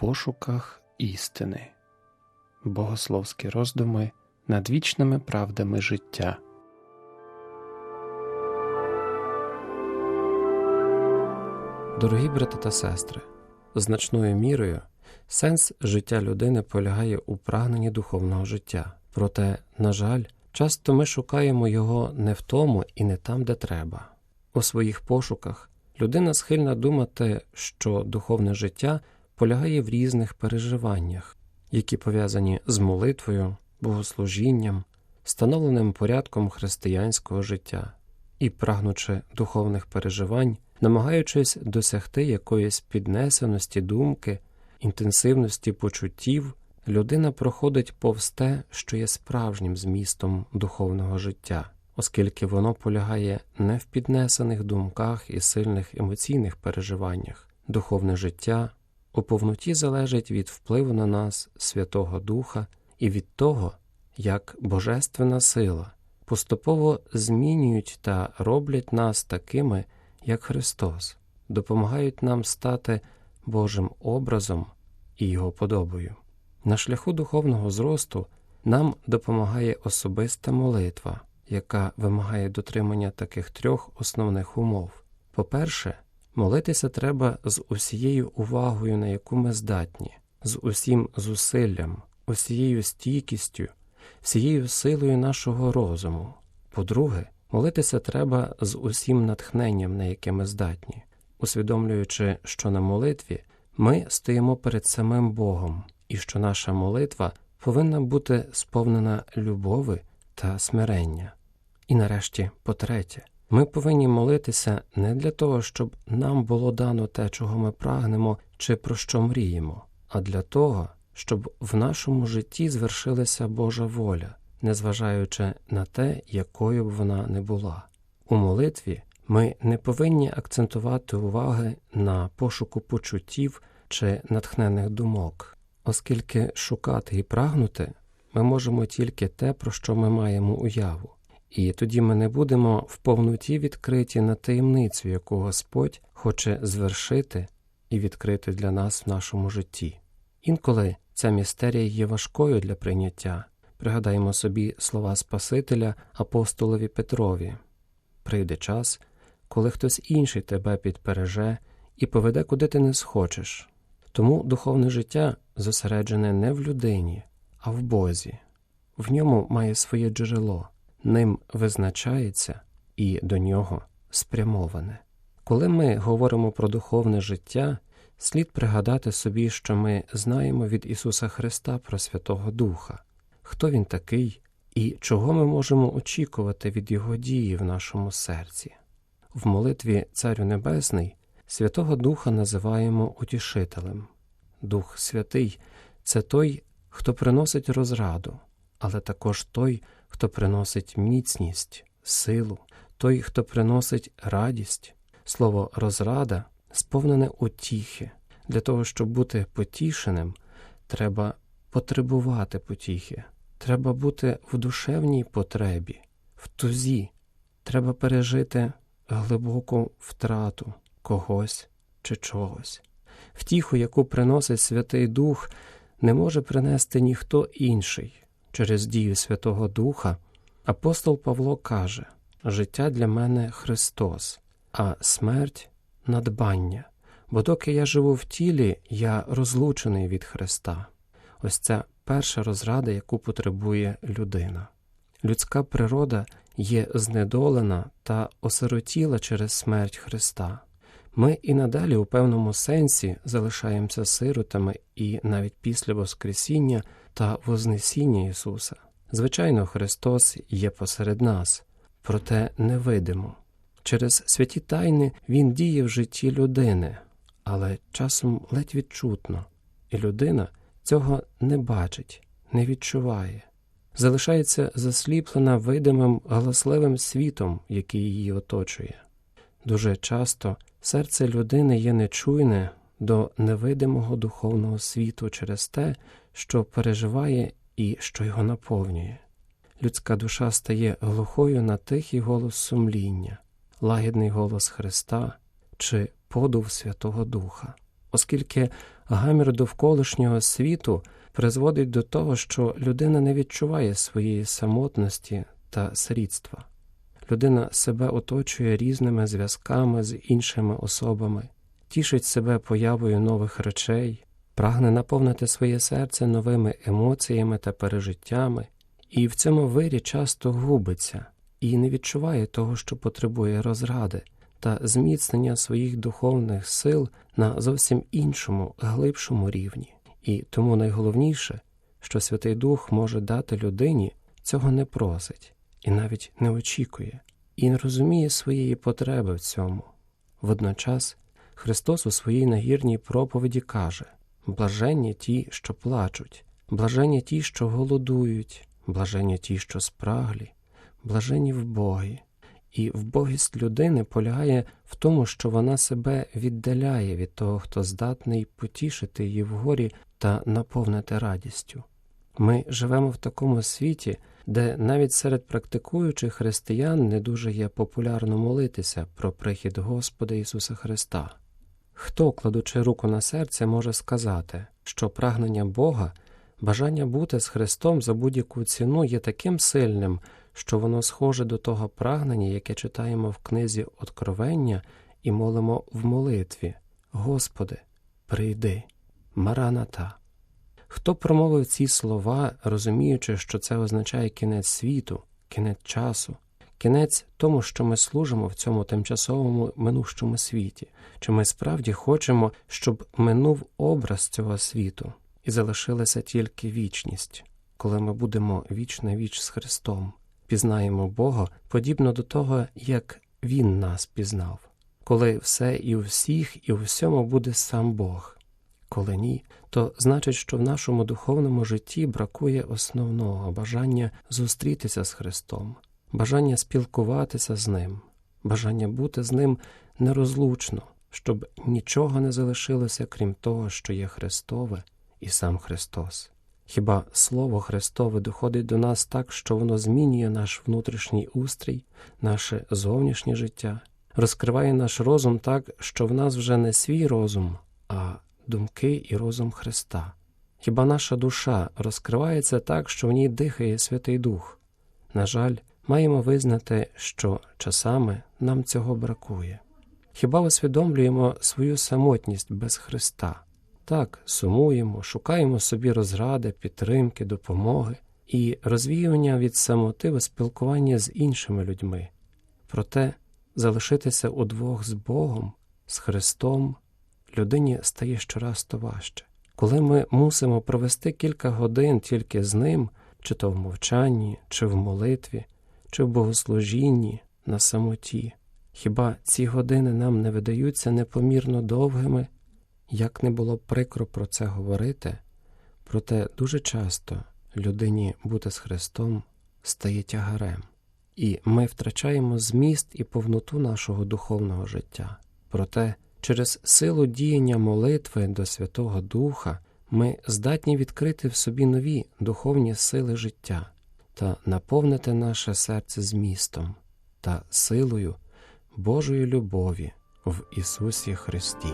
пошуках істини, богословські роздуми над вічними правдами життя. Дорогі брати та сестри, значною мірою сенс життя людини полягає у прагненні духовного життя. Проте, на жаль, часто ми шукаємо його не в тому і не там, де треба. У своїх пошуках людина схильна думати, що духовне життя полягає в різних переживаннях, які пов'язані з молитвою, богослужінням, встановленим порядком християнського життя, і, прагнучи духовних переживань, намагаючись досягти якоїсь піднесеності думки, інтенсивності почуттів, людина проходить повз те, що є справжнім змістом духовного життя, оскільки воно полягає не в піднесених думках і сильних емоційних переживаннях, духовне життя у повноті залежить від впливу на нас Святого Духа і від того, як Божественна сила поступово змінюють та роблять нас такими, як Христос, допомагають нам стати Божим образом і Його подобою. На шляху духовного зросту нам допомагає особиста молитва, яка вимагає дотримання таких трьох основних умов. По-перше, молитися треба з усією увагою, на яку ми здатні, з усім зусиллям, усією стійкістю, всією силою нашого розуму. По-друге, молитися треба з усім натхненням, на яке ми здатні, усвідомлюючи, що на молитві ми стоїмо перед самим Богом і що наша молитва повинна бути сповнена любови та смирення. І нарешті, по-третє, ми повинні молитися не для того, щоб нам було дано те, чого ми прагнемо чи про що мріємо, а для того, щоб в нашому житті звершилася Божа воля, незважаючи на те, якою б вона не була. У молитві ми не повинні акцентувати уваги на пошуку почуттів чи натхнених думок, оскільки шукати і прагнути ми можемо тільки те, про що ми маємо уяву, і тоді ми не будемо в повноті відкриті на таємницю, яку Господь хоче звершити і відкрити для нас в нашому житті. Інколи ця містерія є важкою для прийняття. Пригадаємо собі слова Спасителя апостолові Петрові прийде час, коли хтось інший тебе підпереже і поведе, куди ти не схочеш. Тому духовне життя зосереджене не в людині, а в Бозі. В ньому має своє джерело, ним визначається і до нього спрямоване. Коли ми говоримо про духовне життя, слід пригадати собі, що ми знаємо від Ісуса Христа про Святого Духа, хто Він такий і чого ми можемо очікувати від Його дії в нашому серці. В молитві Царю Небесний Святого Духа називаємо утішителем. Дух Святий це той, хто приносить розраду, але також той, хто приносить міцність, силу, той, хто приносить радість. Слово розрада сповнене утіхи. Для того, щоб бути потішеним, треба потребувати потіхи, треба бути в душевній потребі, в тузі, треба пережити глибоку втрату когось чи чогось. Втіху, яку приносить Святий Дух, не може принести ніхто інший. Через дію Святого Духа апостол Павло каже: життя для мене Христос, а смерть надбання, бо доки я живу в тілі, я розлучений від Христа. Ось це перша розрада, яку потребує людина. Людська природа є знедолена та осиротіла через смерть Христа. Ми і надалі у певному сенсі залишаємося сиротами і навіть після Воскресіння та Вознесіння Ісуса. Звичайно, Христос є посеред нас, проте невидимо. Через святі тайни Він діє в житті людини, але часом ледь відчутно, і людина цього не бачить, не відчуває, залишається засліплена видимим галасливим світом, який її оточує. Дуже часто серце людини є нечуйне до невидимого духовного світу через те, що переживає і що його наповнює. Людська душа стає глухою на тихий голос сумління, лагідний голос Христа чи подув Святого Духа. оскільки гамір довколишнього світу призводить до того, що людина не відчуває своєї самотності та сирітства. Людина себе оточує різними зв'язками з іншими особами, тішить себе появою нових речей, прагне наповнити своє серце новими емоціями та пережиттями, і в цьому вирі часто губиться і не відчуває того, що потребує розради та зміцнення своїх духовних сил на зовсім іншому, глибшому рівні. І тому найголовніше, що Святий Дух може дати людині, цього не просить і навіть не очікує, і не розуміє своєї потреби в цьому. Водночас Христос у своїй нагірній проповіді каже блаженні ті, що плачуть, блаженні ті, що голодують, блаженні ті, що спраглі, блаженні в Богі. І вбогість людини полягає в тому, що вона себе віддаляє від того, хто здатний потішити її вгорі та наповнити радістю. Ми живемо в такому світі, де навіть серед практикуючих християн не дуже є популярно молитися про прихід Господа Ісуса Христа. Хто, кладучи руку на серце, може сказати, що прагнення Бога, бажання бути з Христом за будь-яку ціну є таким сильним, що воно схоже до того прагнення, яке читаємо в книзі Откровення і молимо в молитві Господи, прийди, Мараната. Хто промовив ці слова, розуміючи, що це означає кінець світу, кінець часу, кінець тому, що ми служимо в цьому тимчасовому минущому світі, чи ми справді хочемо, щоб минув образ цього світу і залишилася тільки вічність, коли ми будемо віч на віч з Христом, пізнаємо Бога подібно до того, як Він нас пізнав, коли все і у всіх, і у всьому буде сам Бог. Коли ні, то значить, що в нашому духовному житті бракує основного бажання зустрітися з Христом, бажання спілкуватися з Ним, бажання бути з Ним нерозлучно, щоб нічого не залишилося, крім того, що є Христове і сам Христос. Хіба Слово Христове доходить до нас так, що воно змінює наш внутрішній устрій, наше зовнішнє життя, розкриває наш розум так, що в нас вже не свій розум, а думки і розум Христа. Хіба наша душа розкривається так, що в ній дихає Святий Дух? На жаль, маємо визнати, що часами нам цього бракує. Хіба усвідомлюємо свою самотність без Христа? Так, сумуємо, шукаємо собі розради, підтримки, допомоги і розвіювання від самоти у спілкуванні з іншими людьми. Проте залишитися удвох з Богом, з Христом людині стає щораз то важче. Коли ми мусимо провести кілька годин тільки з ним, чи то в мовчанні, чи в молитві, чи в богослужінні на самоті, хіба ці години нам не видаються непомірно довгими? Як не було прикро про це говорити, проте дуже часто людині бути з Христом стає тягарем, і ми втрачаємо зміст і повноту нашого духовного життя. Проте через силу діяння молитви до Святого Духа ми здатні відкрити в собі нові духовні сили життя та наповнити наше серце змістом та силою Божої любові в Ісусі Христі.